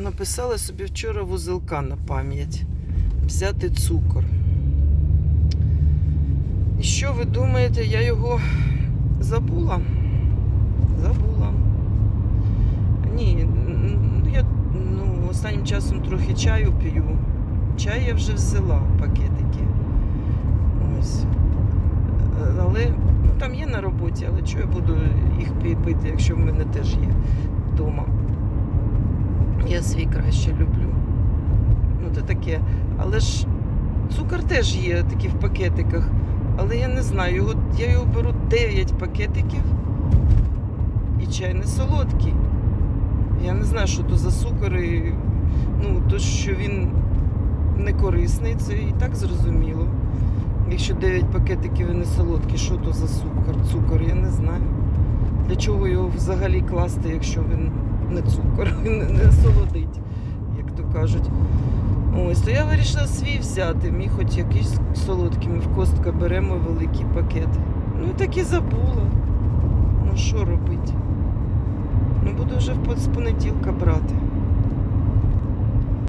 написала собі вчора вузелка на пам'ять. Взяти цукор. І що ви думаєте, я його забула? Забула. Ні, ну я ну, останнім часом трохи чаю п'ю. Чай я вже взяла пакетики. Ось. Але ну, там є на роботі, але чого я буду їх пити, якщо в мене теж є вдома. Я свій краще люблю. Ну, то таке. Але ж цукор теж є такий в пакетиках. Але я не знаю, його, я його беру 9 пакетиків і чай не солодкий. Я не знаю, що то за цукор. І, ну, то, що він не корисний, це і так зрозуміло. Якщо 9 пакетиків і не солодкі, що то за цукор? Цукор, я не знаю. Для чого його взагалі класти, якщо він не цукор, він не, солодить, як то кажуть. Ось, то я вирішила свій взяти. Мій хоч якийсь солодкий. Ми в костка беремо великий пакет. Ну так і забула. Ну що робити? Ну буду вже з понеділка брати.